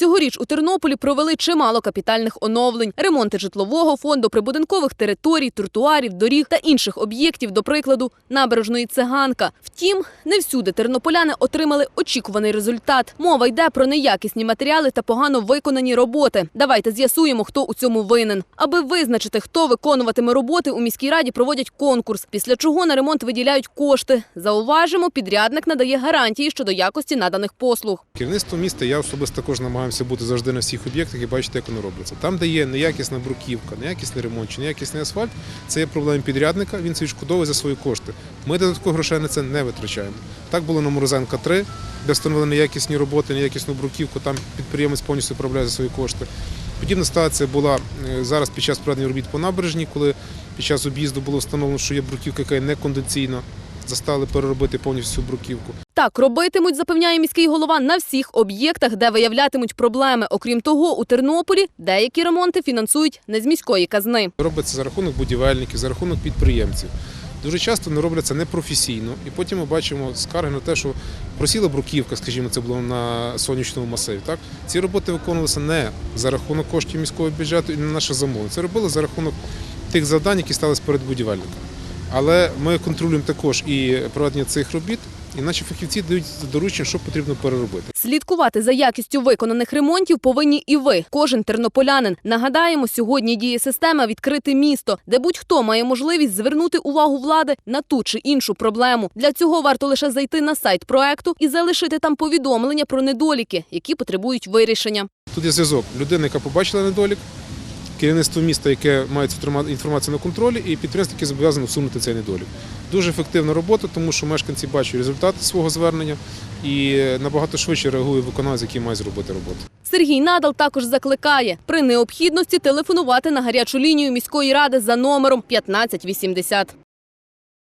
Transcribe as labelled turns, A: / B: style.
A: Цьогоріч у Тернополі провели чимало капітальних оновлень: ремонти житлового фонду, прибудинкових територій, тротуарів, доріг та інших об'єктів, до прикладу, набережної циганка. Втім, не всюди тернополяни отримали очікуваний результат. Мова йде про неякісні матеріали та погано виконані роботи. Давайте з'ясуємо, хто у цьому винен. Аби визначити, хто виконуватиме роботи, у міській раді проводять конкурс, після чого на ремонт виділяють кошти. Зауважимо, підрядник надає гарантії щодо якості наданих послуг.
B: Керівництво міста, я особисто також намагаємося бути завжди на всіх об'єктах і бачити, як воно робиться. Там, де є неякісна бруківка, неякісний ремонт чи неякісний асфальт, це є проблема підрядника, він це відшкодовує за свої кошти. Ми додаткових грошей на це не витрачаємо. Так було на Морозенка 3, де встановили неякісні роботи, неякісну бруківку, там підприємець повністю управляє за свої кошти. Подібна ситуація була е, зараз під час проведення робіт по набережній, коли під час об'їзду було встановлено, що є бруківка, яка є некондиційна. Застали переробити повністю бруківку.
A: Так робитимуть, запевняє міський голова, на всіх об'єктах, де виявлятимуть проблеми. Окрім того, у Тернополі деякі ремонти фінансують не з міської казни.
B: Робиться за рахунок будівельників, за рахунок підприємців. Дуже часто не робляться непрофесійно, і потім ми бачимо скарги на те, що просіла бруківка, скажімо, це було на сонячному масиві. Так ці роботи виконувалися не за рахунок коштів міського бюджету і не наше замовлення. Це робили за рахунок тих завдань, які сталися перед будівельниками. Але ми контролюємо також і проведення цих робіт, і наші фахівці дають доручення, що потрібно переробити.
A: Слідкувати за якістю виконаних ремонтів повинні і ви, кожен тернополянин. Нагадаємо, сьогодні діє система відкрите місто, де будь-хто має можливість звернути увагу влади на ту чи іншу проблему. Для цього варто лише зайти на сайт проекту і залишити там повідомлення про недоліки, які потребують вирішення.
B: Тут є зв'язок людини, яка побачила недолік, керівництво міста, яке має цю інформацію на контролі, і підприємство, яке зобов'язане усунути цей недолік. Дуже ефективна робота, тому що мешканці бачать результати свого звернення і набагато швидше реагує виконавець, який має зробити роботу.
A: Сергій Надал також закликає при необхідності телефонувати на гарячу лінію міської ради за номером 1580.